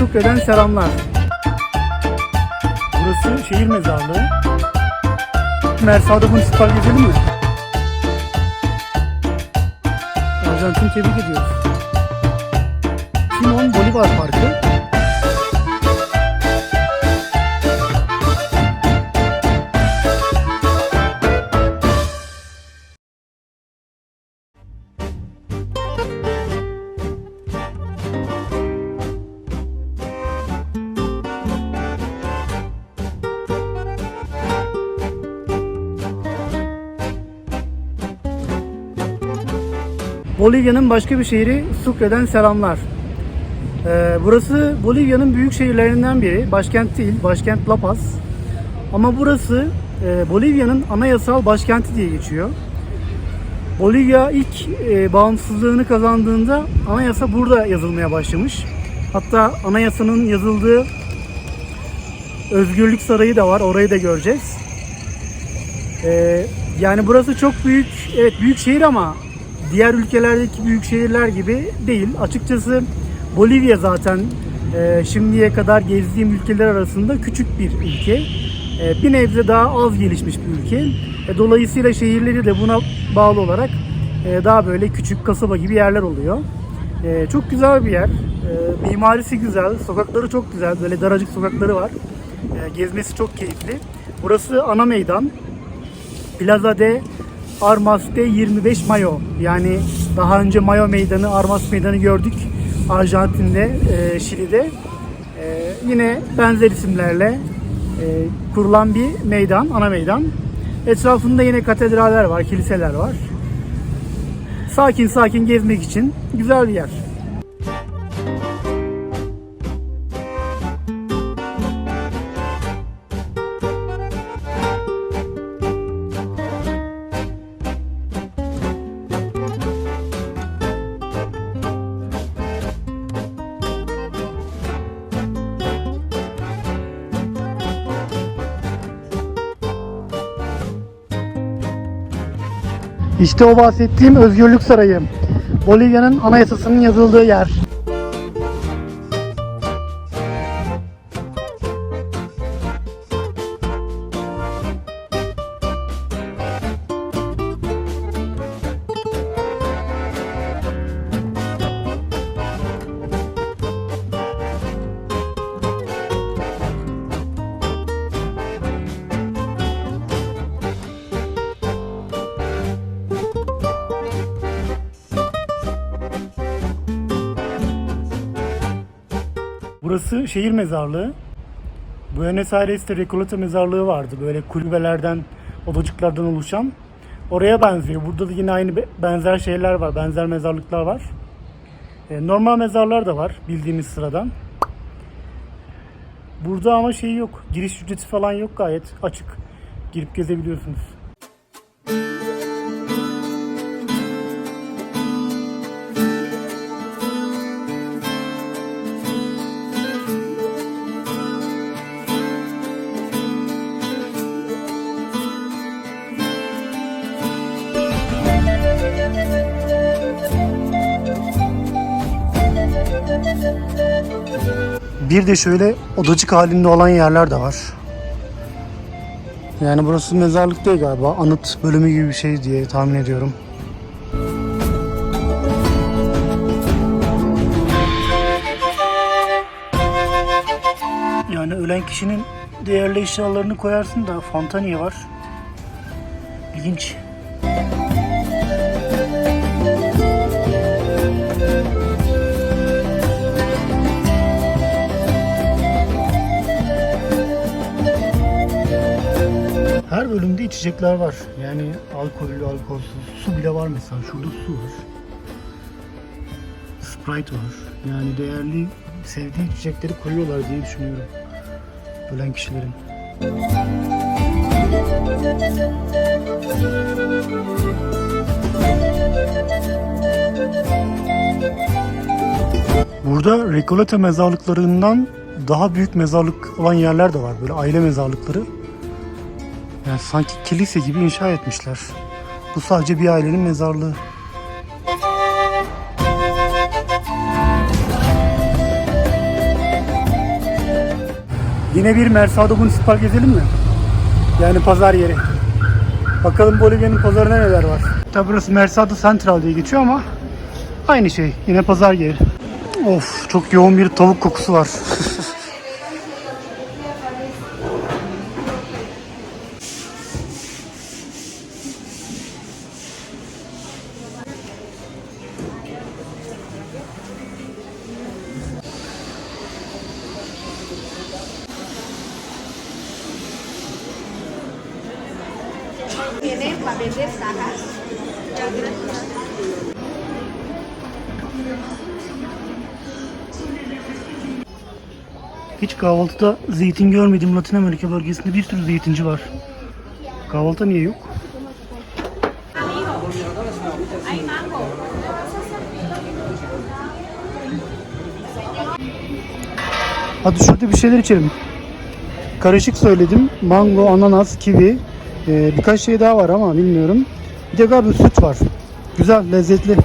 Sucre'den selamlar. Burası şehir mezarlığı. Mersa'da munisipal gezelim mi? Arjantin tebrik ediyoruz. Simon Bolivar Parkı. Bolivya'nın başka bir şehri Sucre'den selamlar. Ee, burası Bolivya'nın büyük şehirlerinden biri. Başkent değil, başkent La Paz. Ama burası e, Bolivya'nın anayasal başkenti diye geçiyor. Bolivya ilk e, bağımsızlığını kazandığında anayasa burada yazılmaya başlamış. Hatta anayasanın yazıldığı Özgürlük Sarayı da var. Orayı da göreceğiz. Ee, yani burası çok büyük, evet büyük şehir ama diğer ülkelerdeki büyük şehirler gibi değil. Açıkçası Bolivya zaten e, şimdiye kadar gezdiğim ülkeler arasında küçük bir ülke. E, bir nebze daha az gelişmiş bir ülke. E, dolayısıyla şehirleri de buna bağlı olarak e, daha böyle küçük kasaba gibi yerler oluyor. E, çok güzel bir yer. E, mimarisi güzel, sokakları çok güzel. Böyle daracık sokakları var. E, gezmesi çok keyifli. Burası ana meydan. Plaza de Armas de 25 Mayo. Yani daha önce Mayo Meydanı, Armas Meydanı gördük. Arjantin'de, e, Şili'de. E, yine benzer isimlerle e, kurulan bir meydan, ana meydan. Etrafında yine katedraller var, kiliseler var. Sakin sakin gezmek için güzel bir yer. İşte o bahsettiğim Özgürlük Sarayı. Bolivya'nın anayasasının yazıldığı yer. Burası şehir mezarlığı. Buenos Aires'te Recoleta mezarlığı vardı. Böyle kulübelerden, odacıklardan oluşan. Oraya benziyor. Burada da yine aynı be- benzer şeyler var. Benzer mezarlıklar var. E, normal mezarlar da var bildiğimiz sıradan. Burada ama şey yok. Giriş ücreti falan yok gayet açık. Girip gezebiliyorsunuz. Bir de şöyle odacık halinde olan yerler de var. Yani burası mezarlık değil galiba. Anıt bölümü gibi bir şey diye tahmin ediyorum. Yani ölen kişinin değerli eşyalarını koyarsın da fontaniye var. İlginç. İçecekler var. Yani alkollü, alkolsüz. Su bile var mesela. Şurada su var. Sprite var. Yani değerli, sevdiği içecekleri koyuyorlar diye düşünüyorum. Ölen kişilerin. Burada Recoleta mezarlıklarından daha büyük mezarlık olan yerler de var. Böyle aile mezarlıkları. Yani sanki kilise gibi inşa etmişler. Bu sadece bir ailenin mezarlığı. Yine bir Mercado Municipal gezelim mi? Yani pazar yeri. Bakalım Bolivya'nın pazarında neler var. Tabi burası Mercado Central diye geçiyor ama aynı şey. Yine pazar yeri. Of çok yoğun bir tavuk kokusu var. Tiene papel de sajas. Hiç kahvaltıda zeytin görmedim. Latin Amerika bölgesinde bir sürü zeytinci var. Kahvaltıda niye yok? Hadi şurada bir şeyler içelim. Karışık söyledim. Mango, ananas, kivi. Ee, birkaç şey daha var ama bilmiyorum. Bir de galiba süt var. Güzel, lezzetli.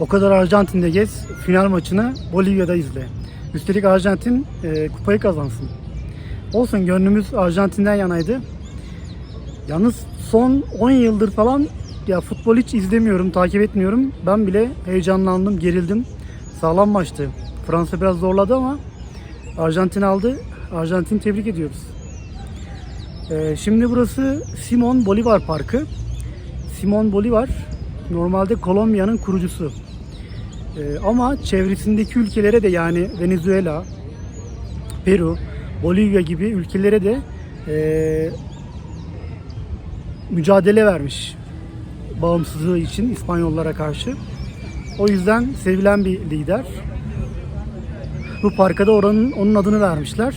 O kadar Arjantin'de gez, final maçını Bolivya'da izle. Üstelik Arjantin e, kupayı kazansın. Olsun gönlümüz Arjantin'den yanaydı. Yalnız son 10 yıldır falan ya futbol hiç izlemiyorum, takip etmiyorum. Ben bile heyecanlandım, gerildim. Sağlam maçtı. Fransa biraz zorladı ama Arjantin aldı. Arjantin tebrik ediyoruz. E, şimdi burası Simon Bolivar Parkı. Simon Bolivar normalde Kolombiya'nın kurucusu. Ee, ama çevresindeki ülkelere de yani Venezuela, Peru, Bolivya gibi ülkelere de ee, mücadele vermiş bağımsızlığı için İspanyollara karşı. O yüzden sevilen bir lider. Bu parka da oranın onun adını vermişler.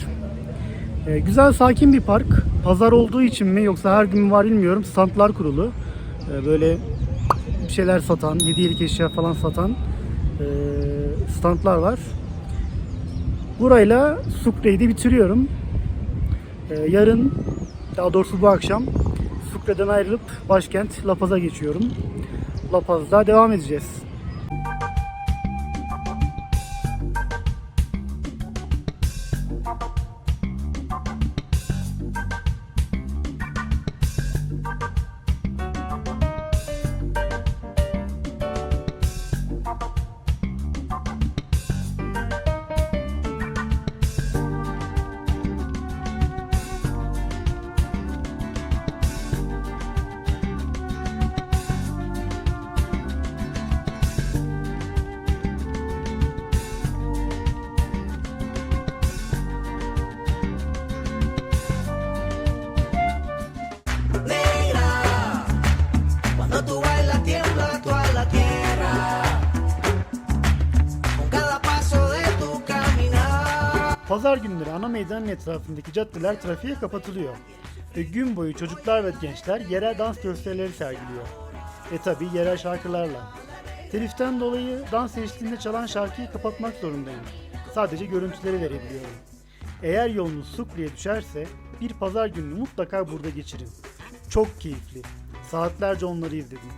Ee, güzel sakin bir park. Pazar olduğu için mi yoksa her gün var bilmiyorum. Standlar kurulu. Ee, böyle bir şeyler satan, hediyelik eşya falan satan e, standlar var. Burayla Sucre'yi de bitiriyorum. E, yarın, daha doğrusu bu akşam Sucre'den ayrılıp başkent La Paz'a geçiyorum. La Paz'da devam edeceğiz. Pazar günleri ana meydanın etrafındaki caddeler trafiğe kapatılıyor. Ve gün boyu çocuklar ve gençler yerel dans gösterileri sergiliyor. E tabi yerel şarkılarla. Teliften dolayı dans eşliğinde çalan şarkıyı kapatmak zorundayım. Sadece görüntüleri verebiliyorum. Eğer yolunuz Sucre'ye düşerse bir pazar gününü mutlaka burada geçirin. Çok keyifli. Saatlerce onları izledim.